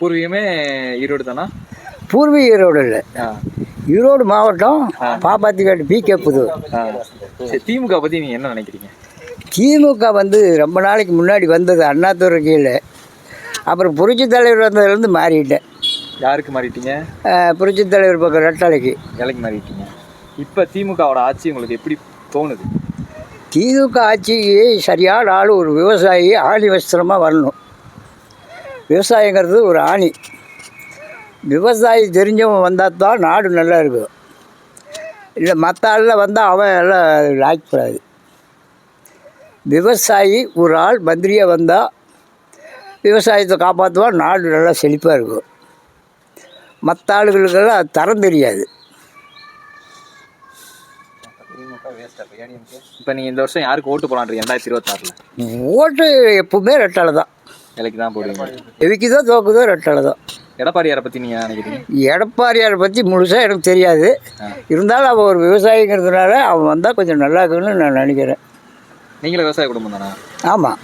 பூர்வீகமே ஈரோடு தானா? பூர்வீக ஈரோடு இல்லை. ஈரோடு மாவட்டம் பாப்பாத்திக்காட்டு பி கே புதூர் திமுக பற்றி நீங்கள் என்ன நினைக்கிறீங்க? திமுக வந்து ரொம்ப நாளைக்கு முன்னாடி வந்தது அண்ணாதுரை கீழே. அப்புறம் புரட்சி தலைவர் வந்ததுலேருந்து மாறிட்டேன். யாருக்கு மாறிட்டீங்க? புரட்சி தலைவர் பக்கம் ரெட்டாலைக்கு. வேலைக்கு மாறிட்டீங்க. இப்போ திமுகவோட ஆட்சி உங்களுக்கு எப்படி தோணுது? திமுக ஆட்சிக்கு சரியான ஆள் ஒரு விவசாயி ஆணி வஸ்திரமாக வரணும். விவசாயங்கிறது ஒரு ஆணி. விவசாயி தெரிஞ்சவன் வந்தால் தான் நாடு நல்லா இருக்கும் இல்லை மற்ற ஆளில் வந்தால் அவன் எல்லாம் லாய்க்கப்படாது விவசாயி ஒரு ஆள் மந்திரியாக வந்தால் விவசாயத்தை காப்பாற்றுவான் நாடு நல்லா செழிப்பாக இருக்கும். மற்ற ஆளுகளுக்கெல்லாம் தரம் தெரியாது. இப்போ நீங்கள் இந்த வருஷம் யாருக்கு ஓட்டு போலான்றீங்க? ரெண்டாயிரத்தி இருபத்தாறில். ஓட்டு எப்பவுமே ரெட்டாலை தான். வேலைக்கு தான் போடுவீங்க. எவிக்குதோ தோக்குதோ ரெட்டாலை தான் எடப்பாடியாரை பற்றி நீங்கள் நினைக்கிறீங்க? எடப்பாடியாரை பற்றி முழுசாக எனக்கு தெரியாது. இருந்தாலும் அவன் ஒரு விவசாயிங்கிறதுனால அவன் வந்தால் கொஞ்சம் நல்லா இருக்குன்னு நான் நினைக்கிறேன். நீங்களும் விவசாய குடும்பம் தானா? ஆமாம்